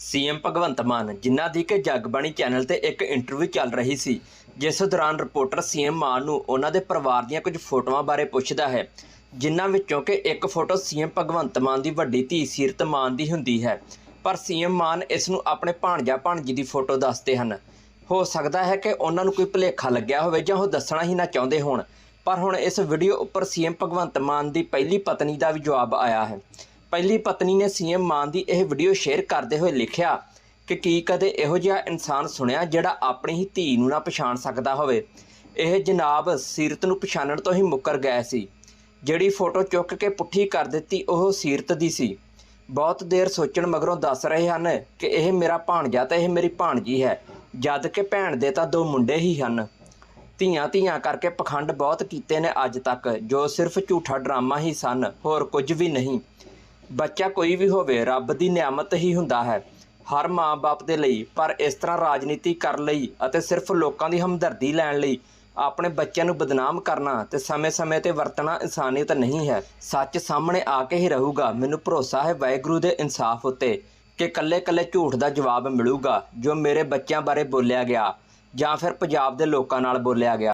CM Bhagwant ਮਾਨ, ਜਿਨ੍ਹਾਂ ਦੀ ਕਿ Jagbani channel ਤੇ ਇੱਕ ਇੰਟਰਵਿਊ ਚੱਲ ਰਹੀ ਸੀ। ਜਿਸ ਦੌਰਾਨ ਰਿਪੋਰਟਰ ਸੀਐਮ ਮਾਨ ਨੂੰ ਉਹਨਾਂ ਦੇ ਪਰਿਵਾਰ ਦੀਆਂ ਕੁਝ ਫੋਟੋਆਂ ਬਾਰੇ ਪੁੱਛਦਾ ਹੈ, ਜਿਨ੍ਹਾਂ ਵਿੱਚੋਂ ਕਿ ਇੱਕ ਫੋਟੋ ਸੀਐਮ ਭਗਵੰਤ ਮਾਨ ਦੀ ਵੱਡੀ ਧੀ ਸੀਰਤ ਮਾਨ ਦੀ ਹੁੰਦੀ ਹੈ। ਪਰ ਸੀਐਮ ਮਾਨ ਇਸ ਨੂੰ ਆਪਣੇ ਭਾਣਜਾ ਭਾਣਜੀ ਦੀ ਫੋਟੋ ਦੱਸਦੇ ਹਨ। ਹੋ ਸਕਦਾ ਹੈ ਕਿ ਉਹਨਾਂ ਨੂੰ ਕੋਈ ਭੁਲੇਖਾ ਲੱਗਿਆ ਹੋਵੇ ਜਾਂ ਉਹ ਦੱਸਣਾ ਹੀ ਨਾ ਚਾਹੁੰਦੇ ਹੋਣ। ਪਰ ਹੁਣ ਇਸ ਵੀਡੀਓ ਉੱਪਰ ਸੀਐਮ ਭਗਵੰਤ ਮਾਨ ਦੀ ਪਹਿਲੀ ਪਤਨੀ ਦਾ ਵੀ ਜਵਾਬ ਆਇਆ ਹੈ। ਪਹਿਲੀ ਪਤਨੀ ਨੇ ਸੀਐਮ ਮਾਨ ਦੀ ਇਹ ਵੀਡੀਓ ਸ਼ੇਅਰ ਕਰਦੇ ਹੋਏ ਲਿਖਿਆ ਕਿ ਕੀ ਕਦੇ ਇਹੋ ਜਿਹਾ ਇਨਸਾਨ ਸੁਣਿਆ ਜਿਹੜਾ ਆਪਣੀ ਹੀ ਧੀ ਨੂੰ ਨਾ ਪਛਾਣ ਸਕਦਾ ਹੋਵੇ। ਇਹ ਜਨਾਬ ਸੀਰਤ ਨੂੰ ਪਛਾਣਨ ਤੋਂ ਹੀ ਮੁੱਕਰ ਗਏ ਸੀ। ਜਿਹੜੀ ਫੋਟੋ ਚੁੱਕ ਕੇ ਪੁੱਠੀ ਕਰ ਦਿੱਤੀ ਉਹ ਸੀਰਤ ਦੀ ਸੀ। ਬਹੁਤ ਦੇਰ ਸੋਚਣ ਮਗਰੋਂ ਦੱਸ ਰਹੇ ਹਨ ਕਿ ਇਹ ਮੇਰਾ ਭਾਣਜਾ ਤੇ ਇਹ ਮੇਰੀ ਭਾਣਜੀ ਹੈ। ਜਦ ਕਿ ਭੈਣ ਦੇ ਤਾਂ ਦੋ ਮੁੰਡੇ ਹੀ ਹਨ। ਧੀਆਂ ਧੀਆਂ ਕਰਕੇ ਪਖੰਡ ਬਹੁਤ ਕੀਤੇ ਨੇ ਅੱਜ ਤੱਕ, ਜੋ ਸਿਰਫ ਝੂਠਾ ਡਰਾਮਾ ਹੀ ਸਨ, ਹੋਰ ਕੁਝ ਵੀ ਨਹੀਂ। ਬੱਚਾ ਕੋਈ ਵੀ ਹੋਵੇ, ਰੱਬ ਦੀ ਨਿਆਮਤ ਹੀ ਹੁੰਦਾ ਹੈ। ਹਰ ਮਾਂ-ਬਾਪ ਦੇ ਲਈ, ਪਰ ਇਸ ਤਰ੍ਹਾਂ ਰਾਜਨੀਤੀ ਕਰਨ ਲਈ ਅਤੇ ਸਿਰਫ ਲੋਕਾਂ ਦੀ ਹਮਦਰਦੀ ਲੈਣ ਲਈ ਆਪਣੇ ਬੱਚਿਆਂ ਨੂੰ ਬਦਨਾਮ ਕਰਨਾ ਤੇ ਸਮੇਂ-ਸਮੇਂ ਤੇ ਵਰਤਣਾ ਇਨਸਾਨੀਅਤ ਨਹੀਂ ਹੈ। ਸੱਚ ਸਾਹਮਣੇ ਆ ਕੇ ਹੀ ਰਹੂਗਾ। ਮੈਨੂੰ ਭਰੋਸਾ ਹੈ ਵਾਹਿਗੁਰੂ ਦੇ ਇਨਸਾਫ ਉੱਤੇ ਕਿ ਕੱਲੇ-ਕੱਲੇ ਝੂਠ ਦਾ ਜਵਾਬ ਮਿਲੂਗਾ ਜੋ ਮੇਰੇ ਬੱਚਿਆਂ ਬਾਰੇ ਬੋਲਿਆ ਗਿਆ ਜਾਂ ਫਿਰ ਪੰਜਾਬ ਦੇ ਲੋਕਾਂ ਨਾਲ ਬੋਲਿਆ ਗਿਆ।